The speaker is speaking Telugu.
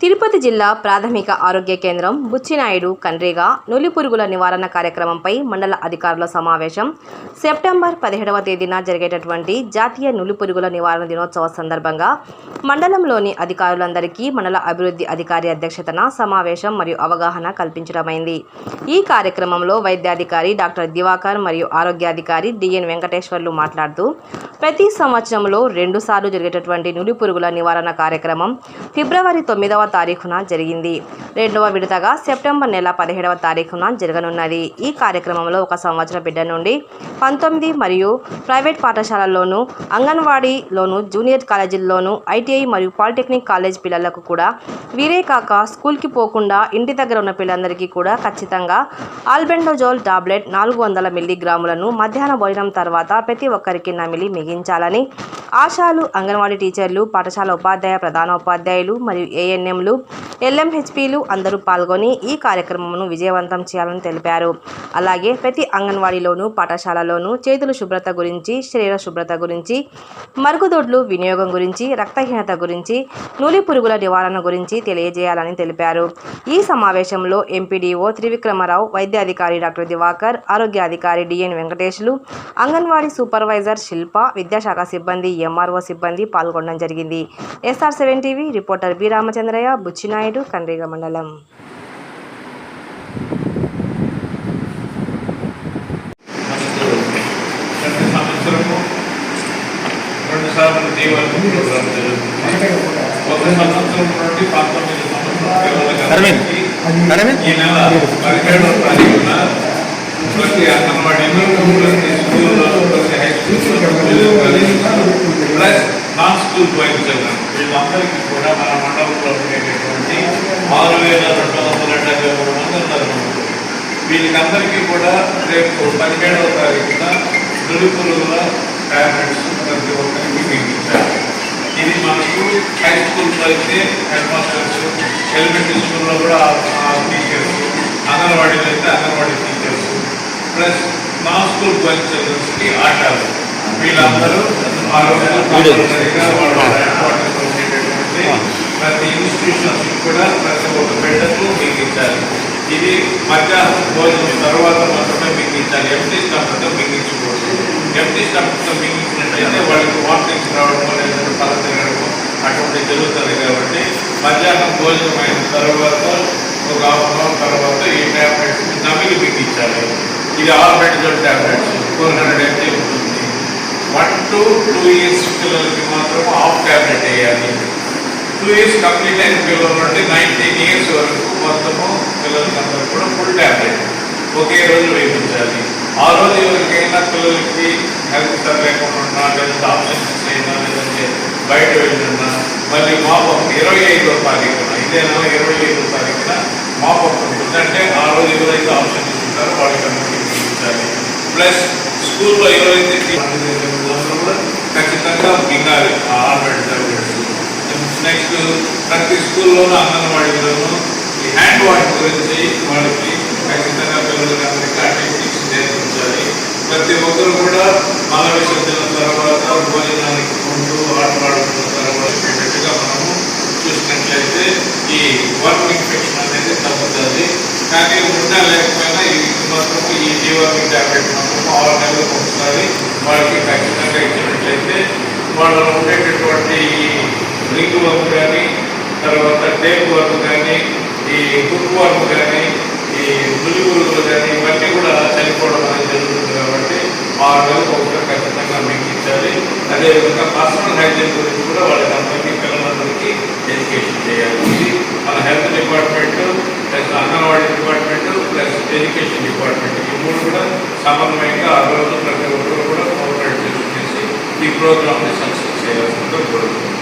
తిరుపతి జిల్లా ప్రాథమిక ఆరోగ్య కేంద్రం బుచ్చినాయుడు కన్రేగా నులి పురుగుల నివారణ కార్యక్రమంపై మండల అధికారుల సమావేశం. సెప్టెంబర్ పదిహేడవ తేదీన జరిగేటటువంటి జాతీయ నులి పురుగుల నివారణ దినోత్సవ సందర్భంగా మండలంలోని అధికారులందరికీ మండల అభివృద్ధి అధికారి అధ్యక్షతన సమావేశం మరియు అవగాహన కల్పించడమైంది. ఈ కార్యక్రమంలో వైద్యాధికారి డాక్టర్ దివాకర్ మరియు ఆరోగ్యాధికారి డిఎన్ వెంకటేశ్వర్లు మాట్లాడుతూ ప్రతి సంవత్సరంలో రెండుసార్లు జరిగేటటువంటి నులి పురుగుల నివారణ కార్యక్రమం ఫిబ్రవరి తొమ్మిదవ తారీఖున జరిగింది. రెండవ విడతగా సెప్టెంబర్ నెల పదిహేడవ తారీఖున జరగనున్నది. ఈ కార్యక్రమంలో ఒక సంవత్సర బిడ్డ నుండి పంతొమ్మిది మరియు ప్రైవేట్ పాఠశాలల్లోనూ అంగన్వాడీలోను జూనియర్ కాలేజీల్లోనూ ఐటీఐ మరియు పాలిటెక్నిక్ కాలేజ్ పిల్లలకు కూడా వీరే కాక స్కూల్కి పోకుండా ఇంటి దగ్గర ఉన్న పిల్లలందరికీ కూడా ఖచ్చితంగా ఆల్బెండోజోల్ టాబ్లెట్ నాలుగు వందల మిల్లీగ్రాములను మధ్యాహ్న భోజనం తర్వాత ప్రతి ఒక్కరికి నమిలి మిగించాలని ఆశాలు అంగన్వాడీ టీచర్లు పాఠశాల ఉపాధ్యాయ ప్రధాన ఉపాధ్యాయులు మరియు ఏఎన్ఎంలు ఎల్ఎంహెచ్పీలు అందరూ పాల్గొని ఈ కార్యక్రమమును విజయవంతం చేయాలని తెలిపారు. అలాగే ప్రతి అంగన్వాడీలోనూ పాఠశాలలోనూ చేతుల శుభ్రత గురించి శరీర శుభ్రత గురించి మరుగుదొడ్లు వినియోగం గురించి రక్తహీనత గురించి నూలి పురుగుల నివారణ గురించి తెలియజేయాలని తెలిపారు. ఈ సమావేశంలో ఎంపీడీఓ త్రివిక్రమరావు వైద్యాధికారి డాక్టర్ దివాకర్ ఆరోగ్యాధికారి డిఎన్ వెంకటేశ్లు అంగన్వాడీ సూపర్వైజర్ శిల్ప విద్యాశాఖ సిబ్బంది ఎంఆర్ఓ సిబ్బంది పాల్గొనడం జరిగింది. SR seven TV reporter B Ramachandraiah Buchinaidu Kandriga మండలం ప్రతి సంవత్సరము రెండు సార్లు దీవాళి ప్రోగ్రాం జరుగుతుంది ఒక సంవత్సరం నుండి పంతొమ్మిది సంవత్సరం అరవింద్. పిల్లలకి అరవింద్. ఈ నెల పదిహేడవ తారీఖున ప్రతి అంగన్వాడీలో ప్రతి స్కూల్లో ప్రతి హై స్కూల్లో plus non school boys children వీళ్ళందరికీ మన మండలంలో ఉండేటటువంటి ఆరు వేల రెండు వందల డెబ్బై మూడు మంది ఉన్నారు. వీళ్ళకందరికీ కూడా రేపు పదిహేడవ తారీఖున నులుపులుల టాబ్లెట్స్ ప్రతి ఒక్కరికి మిగిలించాలి ఇది మనకు హై స్కూల్లో అయితే హెడ్ మాస్టర్స్ ఎలిమెంటరీ స్కూల్లో కూడా టీచర్స్ అంగన్వాడీలో అయితే Anganwadi teachers plus non school going చిల్డ్రన్స్కి ఆటలు వీళ్ళందరూ ఆరోగ్యంగా ఉండేటటువంటి ప్రతి కూడా ప్రతి ఒక్క బిడ్డకు మిగిలించాలి ఇది మధ్యాహ్నం భోజనం తర్వాత మాత్రమే మిగిలించాలి ఎంటీ స్టమక్తో మిగిలించకూడదు ఎంటీ స్టమక్తో మిగిలించినట్లయితే వాళ్ళకి వామిటింగ్స్ రావడం లేదంటే తల తిరగడము అటువంటి జరుగుతుంది కాబట్టి మధ్యాహ్నం భోజనం అయిన తర్వాత ఒక హాఫ్ అన్ అవర్ తర్వాత ఈ ట్యాబ్లెట్స్ నమిలి మిగిలించాలి ఇది albendazole tablets four hundred MG ఉంటుంది. వన్ టు టూ ఇయర్స్ పిల్లలకి మాత్రం హాఫ్ ట్యాబ్లెట్ వేయాలి. టూ ఇయర్స్ కంప్లీట్ అయిన పిల్లల నుండి నైన్టీన్ ఇయర్స్ వరకు మొత్తము పిల్లలకందరూ కూడా ఫుల్ ట్యాబ్లెట్ ఒకే రోజు వేయించాలి ఆ రోజు ఎవరికైనా పిల్లలకి హెల్త్ సర్ లేకుండా ఉన్నా లేదంటే ఆప్షన్స్ అయినా లేదంటే బయట వెళ్ళినా మళ్ళీ మాపం ఇరవై ఐదో తారీఖున ఇదే నెల ఇరవై ఐదో తారీఖున మాపం ఉంటుంది అంటే ఆ రోజు ఎవరైతే ఆప్షన్ ఇస్తుంటారో వాళ్ళకి అందరికీ చూపించాలి ప్లస్ స్కూల్లో ఎవరైతే తీసుకుంటారో కూడా ఖచ్చితంగా మింగాలి ఆ ఆల్రెడీ టాబ్లెట్స్ నెక్స్ట్ ప్రతి స్కూల్లోనూ అంగన్వాడీలోనూ ఈ హ్యాండ్ వాష్ గురించి వాళ్ళకి ఖచ్చితంగా పిల్లలకి అందరికీ ఆ టెక్నిక్స్ నేర్పించాలి. ప్రతి ఒక్కరు కూడా మల విసర్జన తర్వాత భోజనానికి ముందు ఆటలాడుకున్న తర్వాత పెట్టేట్టుగా మనము చూసినట్లయితే ఈ వర్క్ ఇన్ఫెక్షన్ అనేది తగ్గుతుంది. కానీ ఉన్నా లేకపోయినా ఇది మాత్రము ఈ జీవామిక్ ట్యాబ్లెట్ మాత్రము ఆరు నెలలకు ఒకసారి వాళ్ళకి ఖచ్చితంగా ఇచ్చినట్లయితే వాళ్ళలో ఉండేటటువంటి రింగు వర్మ్ కానీ తర్వాత టేప్ వర్క్ కానీ ఈ హుక్ వర్క్ కానీ ఈ పులిగురులు కానీ ఇవన్నీ కూడా చనిపోవడం అనేది జరుగుతుంది కాబట్టి ఆరు నెలలకు ఒకసారి ఖచ్చితంగా మిగించాలి అదేవిధంగా పర్సనల్ హైజీన్ గురించి కూడా వాళ్ళకి అందరికీ పిల్లలందరికీ ఎడ్యుకేషన్ చేయాలి ఇది మన health department plus Anganwadi department plus education department ఈ మూడు కూడా సమన్వయంగా ఆ రోజు ప్రతి ఒక్కరు కూడా కోఆపరేట్ చేసి ఈ ప్రోగ్రామ్ని సక్సెస్ చేయాల్సిందో కోరుకుంటున్నాను